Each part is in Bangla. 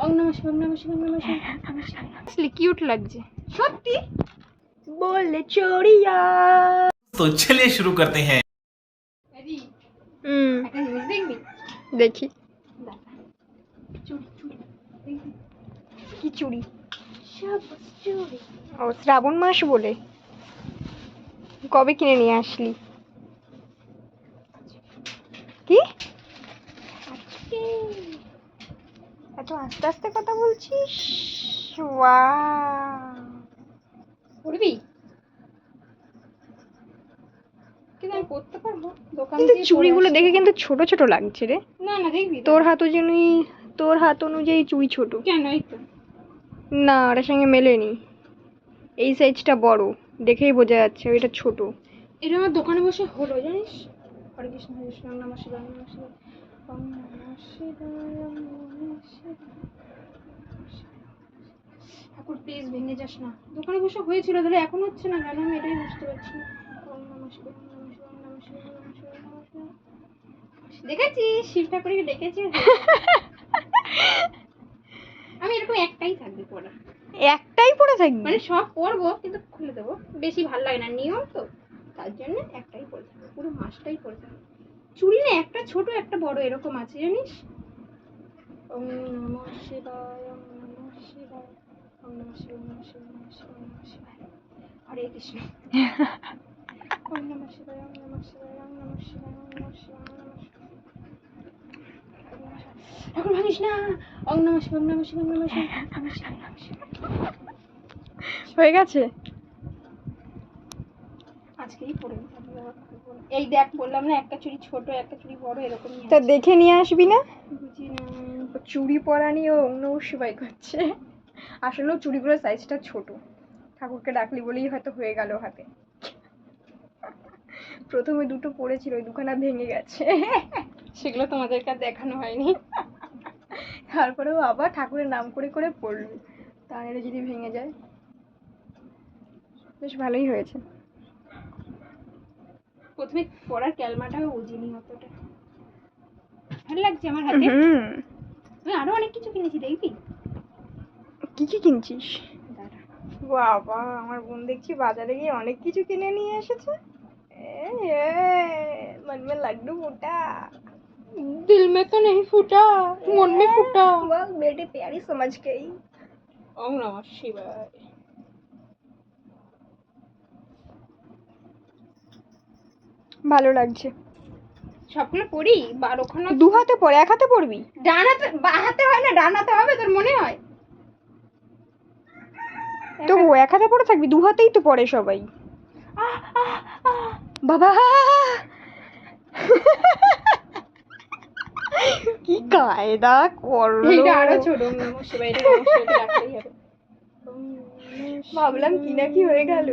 অং নমঃ শিবায়, অং নমঃ শিবায়, অং নমঃ শিবায়, অং নমঃ শিবায়। আসলে কিউট লাগছে সত্যি বলে চড়িয়া तो चलिए शुरू करते हैं রেডি হুম একটা জিনিস দেখবি দেখি দাঁড়া। চুড়ি চুড়ি দেখবি কি চুড়ি সব চুড়ি ও শ্রাবণ মাস বলে কবে কিনে নিয়ে আসলি আস্তে আস্তে কথা বলছিস? পড়বি কিন্তু আমি পড়তে পারব। দোকান কিন্তু চুড়িগুলো দেখে কিন্তু ছোট ছোট লাগছে রে। না না দেখবি তোর হাত অনুযায়ী তোর হাত অনুযায়ী চুড়ি ছোট। কেন এই তো? না ওটার সঙ্গে মেলেনি। এই সাইজটা বড় দেখেই বোঝা যাচ্ছে ওইটা ছোট। এটা আমার দোকানে বসে হলো জানিস? হরে কৃষ্ণ কৃষ্ণ ওম নমঃ ঠাকুর প্লিজ ভেঙে যাস না। দোকানে বসে হয়েছিল তাহলে এখন হচ্ছে না কেন? আমি এটাই বুঝতে পারছি দেখেছি শিব ঠাকুরকে ডেকেছি আমি এরকম একটাই থাকবে পড়া একটাই পরে থাকবি? মানে সব পরবো কিন্তু খুলে দেবো। বেশি ভালো লাগে না নিয়ম তো। তার জন্য একটাই পরে থাকব পুরো মাসটাই পরে থাকব। চুড়ি না একটা ছোট একটা বড় এরকম আছে জানিস ওম নমঃ শিবায় ওম নমঃ শিবায় ওম নমঃ শিবায় ওম নমঃ শিবায় ওম নমঃ শিবায় ওম নমঃ শিবায় হরে কৃষ্ণ ওম নমঃ শিবায় ওম নমঃ শিবায় ওম নমঃ শিবায় ওম নমঃ শিবায় ওম নমঃ শিবায় ঠাকুর ভাঙিস না ওম নমঃ ওম নমঃ ওম নমঃ হয়ে গেছে আজকেই পরে নিতে হবে, আবার খুলবো না। এই দেখ বললাম না একটা চুড়ি ছোট একটা চুড়ি বড় এরকমই তা দেখে নিয়ে আসবি না? চুড়ি পরা নিয়ে অন্য সেবাই করছে। আসলেও চুড়িগুলোর সাইজটা ছোট। ঠাকুরকে ডাকলি বলেই হয়তো হয়ে গেল হাতে। প্রথমে দুটো পড়েছিল ওই দুখানা ভেঙে গেছে। সেগুলো তোমাদেরকে আর দেখানো হয়নি। তারপরেও আবার ঠাকুরের নাম করে করে পড়ল। তাহলে যদি ভেঙে যায়। বেশ ভালোই হয়েছে। প্রথমে পরার ক্যালমাটাও বুঝিনি অতটা ভালো লাগছে আমার হাতে হুম আমি আরো অনেক কিছু কিনেছি দেখবি কি কি কিনছিস দাঁড়া বাবা আমার বোন দেখছি বাজারে গিয়ে অনেক কিছু কিনে নিয়ে এসেছে এ, এ, मन में लड्डू फूटा দিল মে তো নেই ফুটা মন মে ফুটা वाह बेटी प्यारी समझ गई ওম নমঃ শিবায় ভালো লাগছে। সবগুলো পড়ি? বারোখানা? দু হাতে পড়ে এক হাতে পড়বি? ডানাতে বা হাতে হয় না ডান হাতে হবে তোর মনে হয়? তো ও এক হাতে পড়ে থাকবি দু হাতেই তো পড়ে সবাই। বাবা! কি কায়দা করল? এইটা আরও ছোট ভাবলাম কি না কি হয়ে গেল।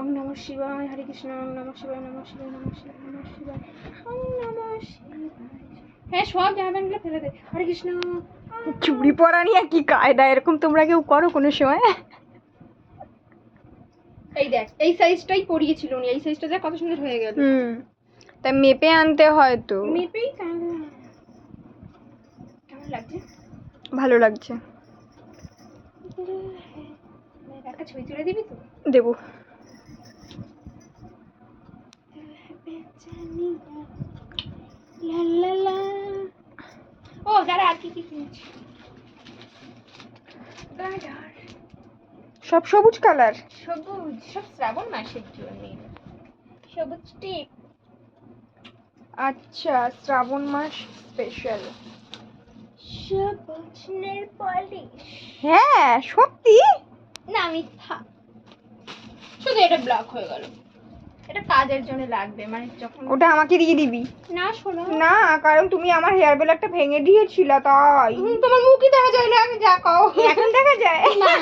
ওম নমঃ শিবায় হরে কৃষ্ণ ওম নমঃ শিবায় নমঃ শিবায় নমঃ শিবায় নমঃ শিবায় ওম নমঃ শিবায়। হ্যাঁ সব জামা প্যান্টগুলো ফেলে দে। হরে কৃষ্ণ। চুড়ি পরা নিয়ে কি কায়দা? এরকম তোমরা কেউ করো কোনো সময়? এই দেখ এই সাইজটাই পরিয়েছিল উনি এই সাইজটা দেখ কত সুন্দর হয়ে গেল। হুম তা মেপে আনতে হয় তো। মেপেই কেমন লাগছে? ভালো লাগছে। একটা ছবি তুলে দিবি তো? দেবো। ও দাঁড়া আর কি কি কিনেছি? সব সবুজ কালার? সবুজ সব শ্রাবণ মাসের জন্য। সবুজ টিপ। আচ্ছা শ্রাবণ মাস স্পেশাল সবুজ নেল পলিশ। হ্যাঁ সত্যি? না মিথ্যা। শুধু এটা ব্লক হয়ে গেল। এটা কাজের জন্য লাগবে মানে যখন ওটা আমাকে দিয়ে দিবি। না শোনো। না কারণ তুমি আমার হেয়ার বেলারটা ভেঙে দিয়েছিল তাই। তোমার মুখই দেখা যায় না আমি যা কও। এখন দেখা যায়? না।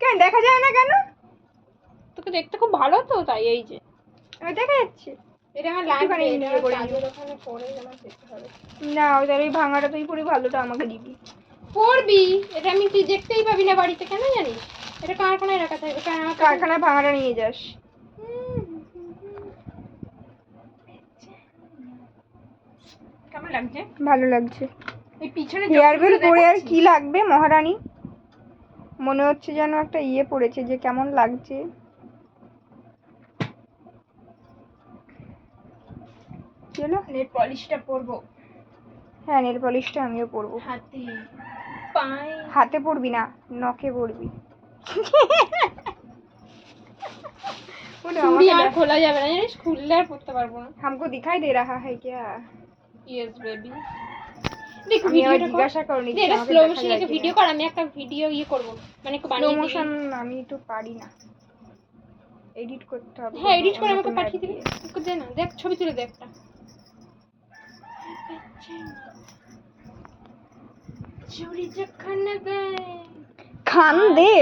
কেন দেখা যায় না কেন? তোকে দেখতে খুব ভালো তো তাই এই যে। আমি দেখা যাচ্ছে। এটা আমার লাগবে ওখানে পরে হবে। না ওই তাহলে ভাঙাটা তুই পুরো ভালোটা আমাকে দিবি। পড়বি? এটা আমি তুই দেখতেই পাবি না বাড়িতে কেন জানিস? এটা কারখানায় রাখা থাকবে কারখানায় ভাঙাটা নিয়ে যাস। কেমন লাগছে? ভালো লাগছে। এই পিছনে হেয়ারবেল পরে আর কি লাগবে মহারানী? মনে হচ্ছে যেন একটা ইয়ে পড়েছে যে কেমন লাগছে। চলো। নেল পলিশটা পরবো। হ্যাঁ নেল পলিশটা আমিও পরবো। হাতে পায়ে হাতে পরবি না নখে পরবি। খোলা যাবে না জানিস? খুললে আর পারব না। হামকো দিখাই দে রাহা ইয়েস বেবি আমি আবার জিজ্ঞাসা এটা স্লো মোশন একটা ভিডিও কর আমি একটা ভিডিও ইয়ে করব। মানে একটু স্লো বানিয়ে দিবি মোশন আমি তো পারি না। এডিট করতে হবে হ্যাঁ এডিট করে আমাকে পাঠিয়ে দিবি। ওকে দে না দেখ ছবি তুলে দে একটা। চুরি যখন দেয় খান দে।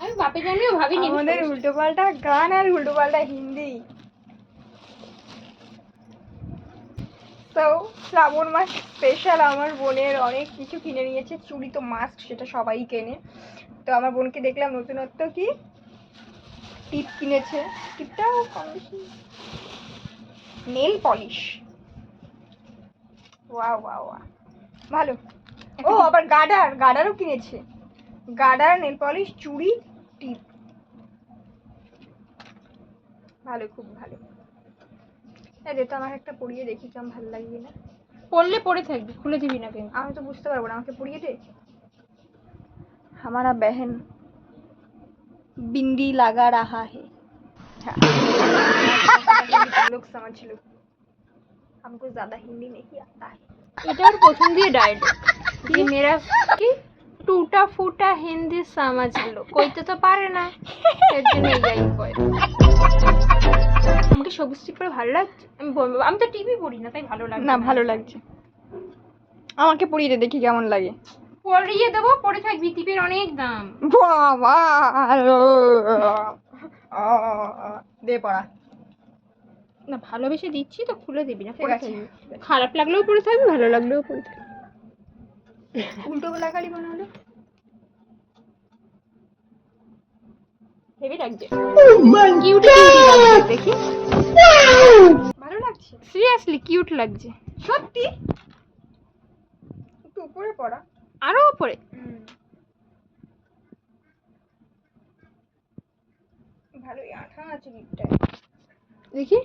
আমি বাপে জানিও ভাবিনি আমাদের উল্টো পাল্টা গান আর উল্টো পাল্টা হিন্দি। তো শ্রাবণ মাস স্পেশাল আমার বোনের অনেক কিছু কিনে নিয়েছে। চুড়ি তো মাস্ট সেটা সবাই কেনে। তো আমার বোনকে দেখলাম, নতুনত্ব কি? টিপ কিনেছে। টিপটাও কম বেশি নেল পলিশ ওয়া ওয়া ওয়া ভালো। ও, আবার গার্ডার গার্ডারও কিনেছে। গার্ডার নেল পলিশ চুড়ি, টিপ। ভালো, খুব ভালো। হ্যাঁ যেহেতু আমার একটা পরিয়ে দেখি কেমন ভালো লাগবে না পড়লে পড়ে থাকবি খুলে দিবি না কিন্তু আমি তো বুঝতে পারবো না আমাকে পরিয়ে দে हमारा बहन बिंदी लगा रहा है हाँ। तुम लोग समझ लो हमको ज्यादा हिंदी नहीं आता है এটার প্রথম দিয়ে ডায়েট যে মেরা কি টুটা ফুটা হিন্দি সমাজ লো কইতে তো পারে না এর জন্য এই কয় আমাকে সবুজ টিপ পরে ভালো লাগছে? আমি বলব আমি তো টিভি পড়ি না তাই ভালো লাগছে না ভালো লাগছে। আমাকে পরিয়ে দে দেখি কেমন লাগে। পরিয়ে দেবো পরে থাকবি টিপের অনেক দাম। বাবা দে পড়া। না ভালোবেসে দিচ্ছি তো খুলে দিবি না পরে। থাকবি। খারাপ লাগলেও পরে থাকবি ভালো লাগলেও পরে থাকবি। উল্টো গোলাকালি বানালো। হেভি লাগছে কিউট দেখি। ভালো লাগছে? সিরিয়াসলি কিউট লাগছে। সত্যি? একটু উপরে পড়া। আরও উপরে? ভালোই আঠা আছে লিপটায় দেখি।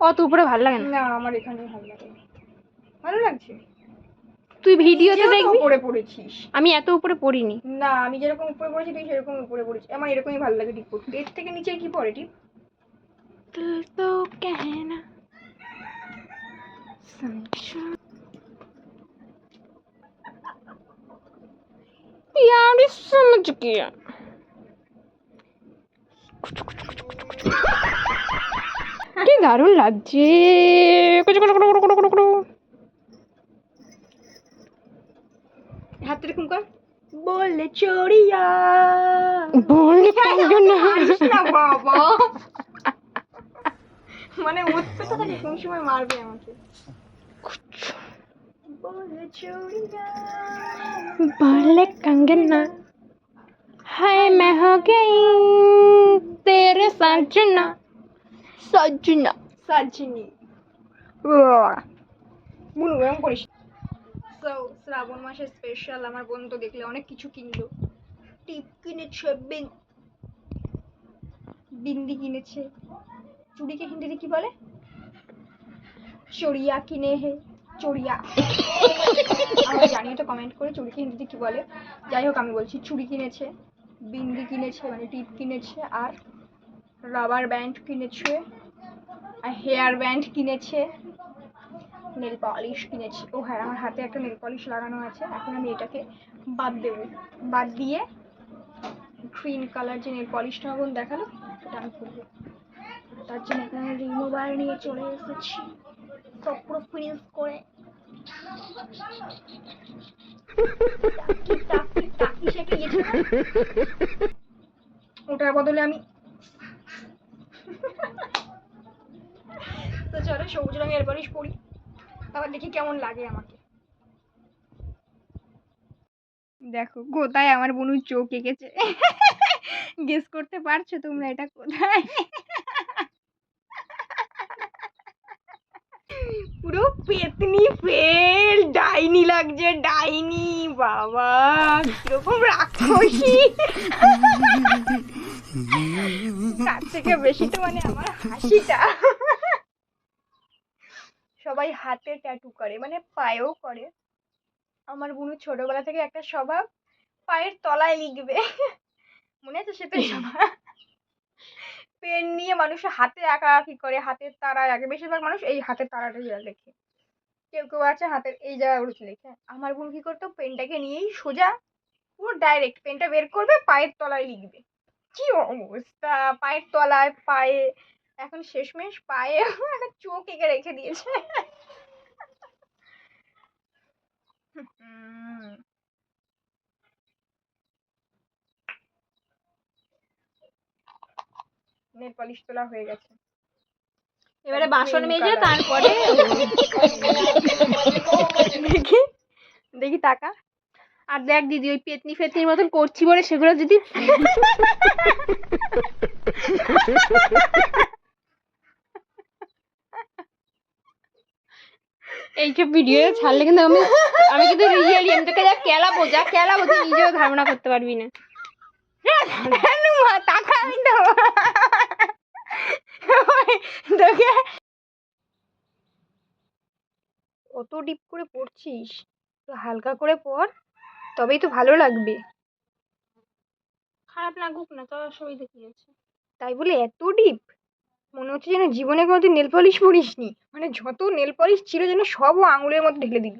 অত উপরে ভালো লাগে না। না আমার এখানে ভালো লাগে ভালো লাগছে? তুই ভিডিওতে নিজেও তো দেখবি উপরে পড়েছিস আমি এত উপরে পড়িনি না আমি যেরকম উপরে পড়েছি তুই সেরকম উপরে পড়েছিস আমার এরকমই ভালো লাগে টিপ পড়তে এর থেকে নিচে কি পড়ে টিপ दिल तो कहना समझो यार ये समझ गया কি দারুণ লাগছে হাতটা এরকম কর। বললে চড়িয়া। বললে হ্যাঁ, পারব না। বাবা। মানে উৎপেতে থাকে কোন সময় মারবে আমাকে। বললে কঙ্গনা হায় মে হো গই। তেরে সাজনা। সাজনা। সাজনি। বুনু এরকম করিস তো শ্রাবণ মাসের স্পেশাল আমার বোন তো দেখলে অনেক কিছু কিনলো। টিপ কিনেছে, বিন, বিন্দি কিনেছে। চুড়িকে হিন্দিতে কি বলে? চড়িয়া কিনে হে, চড়িয়া। আমাকে জানিয়ে তো কমেন্ট করে চুড়িকে হিন্দিতে কি বলে। যাই হোক, আমি বলছি চুড়ি কিনেছে, বিন্দি কিনেছে মানে টিপ কিনেছে, আর রাবার ব্যান্ড কিনেছে, আর হেয়ার ব্যান্ড কিনেছে। নেল পলিশ কিনেছি। ও হ্যাঁ আমার হাতে একটা নেল পলিশ লাগানো আছে। এখন আমি এটাকে বাদ দেবো। বাদ দিয়ে গ্রিন কালার যে নেল পলিশটা বোন দেখাল, সেটা আমি করব তার জন্য এখানে রিমুভার নিয়ে চলে এসেছি। সব পুরো ফিনিশ করে? ওটার বদলে আমি তো চলো সবুজ রঙের পলিশ পরি। আবার দেখি কেমন লাগে আমাকে। দেখো কোথায় আমার বনুর চোখ এঁকেছে। গেস করতে পারছ তোমরা এটা কোথায়? পুরো পেতনি ফেল ডাইনি লাগছে ডাইনি বাবা কীরকম রাক্ষসী। তার থেকে বেশি তো মানে আমার হাসিটা। সবাই হাতে ট্যাটু করে মানে পায়েও করে। আমার বুনু ছোটবেলা থেকে একটা স্বভাব পায়ের তলায় লিখবে। মনে আছে সেটা পেন নিয়ে মানুষ হাতে আঁকা আঁকি করে হাতের তারায় আঁকে। বেশিরভাগ মানুষ এই হাতের তারাটা লেখে কেউ কেউ আছে হাতের এই জায়গাগুলোতে লেখে। আমার বোন কি করতো? পেনটাকে নিয়েই সোজা পুরো ডাইরেক্ট পেনটা বের করবে পায়ের তলায় লিখবে। কি অবস্থা? পায়ের তলায় পায়ে এখন শেষমেশ পায়ে একটা চোখ এঁকে রেখে দিয়েছে। নেল পলিশ তোলা হয়ে গেছে। এবারে বাসন মেজে তারপরে দেখি দেখি টাকা। আর দেখ দিদি ওই পেতনি ফেতনির মতন করছি বলে সেগুলো যদি এইসব ভিডিও ছাড়লে কিন্তু আমি আমি কিন্তু রিয়েলি আমি তোকে যা কেলাবো যা কেলাবো তুই নিজেও ধারণা করতে পারবি না। মা টাকা তোকে অত ডিপ করে পড়ছিস তো হালকা করে পড় তবেই তো ভালো লাগবে। খারাপ লাগুক না তো অসুবিধা কি আছে? তাই বলে এত ডিপ মনে হচ্ছে যেন জীবনে কোনো কোনোদিন নেল পলিশ পরিসনি। মানে যত নেল পলিশ ছিল যেন সব ও আঙুলের মধ্যে ঢেলে দিল।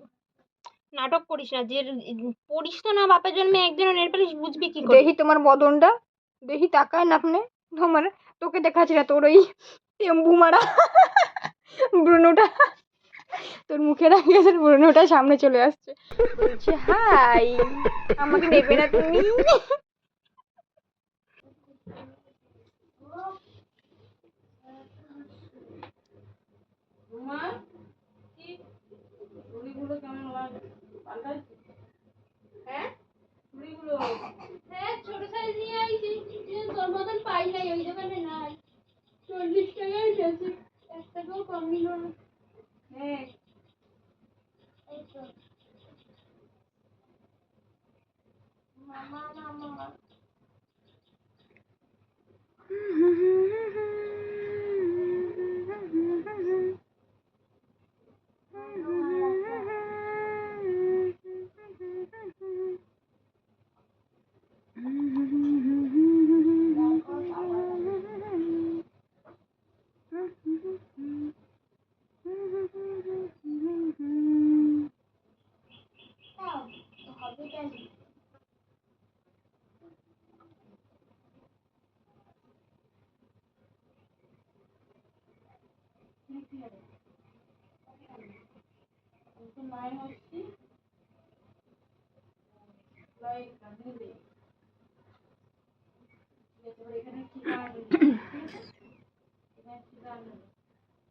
নাটক করিস না যে পড়িস তো না বাপের জন্মে একজন নেল পালিশ বুঝবি কি করে? দেখি তোমার বদনটা দেখি তাকায় না আপনি তোমার তোকে দেখাচ্ছে না তোর ওই টেম্বু মারা ব্রুনোটা তোর মুখে রাখিয়ে তোর ব্রুনোটা সামনে চলে আসছে। বলছে হাই আমাকে নেবে না তুমি? হ্যাঁ? ছোট সাইজ নিয়ে আইছি। তোর মতন পাই নাই ওই দোকানে নাই। চল্লিশ টাকায় বেশি এক টাকাও কম নিল না। হ্যাঁ। এই তো। মামা মামা।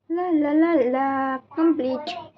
La la la la complete.